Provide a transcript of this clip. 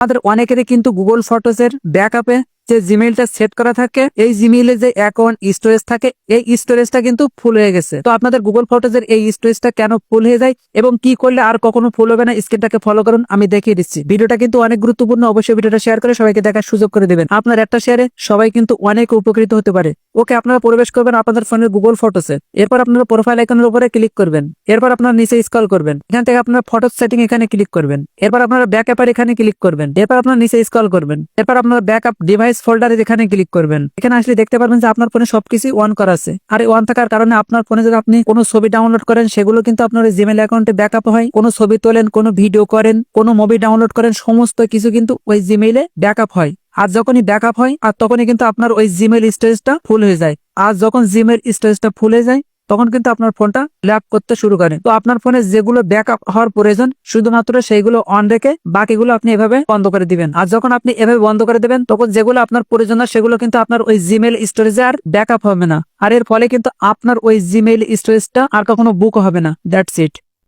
আমাদের অনেকেরই কিন্তু গুগল ফটোসের ব্যাকআপে যে জিমেইলটা সেট করা থাকে, এই জিমেইলে যে অ্যাকাউন্ট স্টোরেজ থাকে, এই স্টোরেজটা কিন্তু ফুল হয়ে গেছে। তো আপনাদের গুগল ফটোজের এই স্টোরেজটা কেন ফুল হয়ে যায় এবং কি করলে আর কখনো ফুল হবে না স্ক্রিনটাকে ফলো করুন, আমি দেখিয়ে দিচ্ছি। ভিডিওটা কিন্তু অনেক গুরুত্বপূর্ণ, অবশ্যই ভিডিওটা শেয়ার করে সবাইকে দেখার সুযোগ করে দেবেন। আপনার একটা শেয়ারে সবাই কিন্তু অনেক উপকৃত হতে পারে। ওকে, আপনারা প্রবেশ করবেন আপনাদের ফোনের গুগল ফটোসে এরপর আপনারা প্রোফাইল আইকনের উপরে ক্লিক করবেন। এরপর আপনারা নিচে স্ক্রল করবেন। এখান থেকে আপনার ফটো সেটিং এখানে ক্লিক করবেন। এরপর আপনারা ব্যাক অ্যাপার এখানে ক্লিক করবেন। এরপর আপনারা নিচে স্ক্রল করবেন। এরপর আপনারা ব্যাকআপ ডিভাইস ফোল্ডারে এখানে ক্লিক করবেন, এখানে আসলে দেখতে পারবেন যে আপনার ফোনে সবকিছু অন করা আছে। আর অন থাকার কারণে আপনার ফোনে যদি আপনি কোনো ছবি ডাউনলোড করেন, সেগুলো কিন্তু আপনার জিমেল অ্যাকাউন্টে ব্যাকআপ হয়। কোনো ছবি তোলেন, কোনো ভিডিও করেন, কোনো মুভি ডাউনলোড করেন, সমস্ত কিছু কিন্তু ওই জিমেইলে ব্যাকআপ হয়। আর যখনই ব্যাকআপ হয়, আর তখনই কিন্তু আপনার ওই জিমেল স্টোরেজটা ফুল হয়ে যায়। আর যখন জিমেল স্টোরেজটা ফুল হয়ে যায় তখন কিন্তু আপনার ফোনটা ল্যাপ করতে শুরু করে। তো আপনার ফোনে যেগুলো ব্যাকআপ হওয়ার প্রয়োজন, শুধুমাত্র সেইগুলো অন রেখে বাকিগুলো আপনি এভাবে বন্ধ করে দিবেন। আর যখন আপনি এভাবে বন্ধ করে দেবেন, তখন যেগুলো আপনার প্রয়োজন সেগুলো কিন্তু আপনার ওই জিমেল স্টোরেজে আর ব্যাকআপ হবে না। আর এর ফলে কিন্তু আপনার ওই জিমেল স্টোরেজটা আর কখনো বুক হবে না। That's it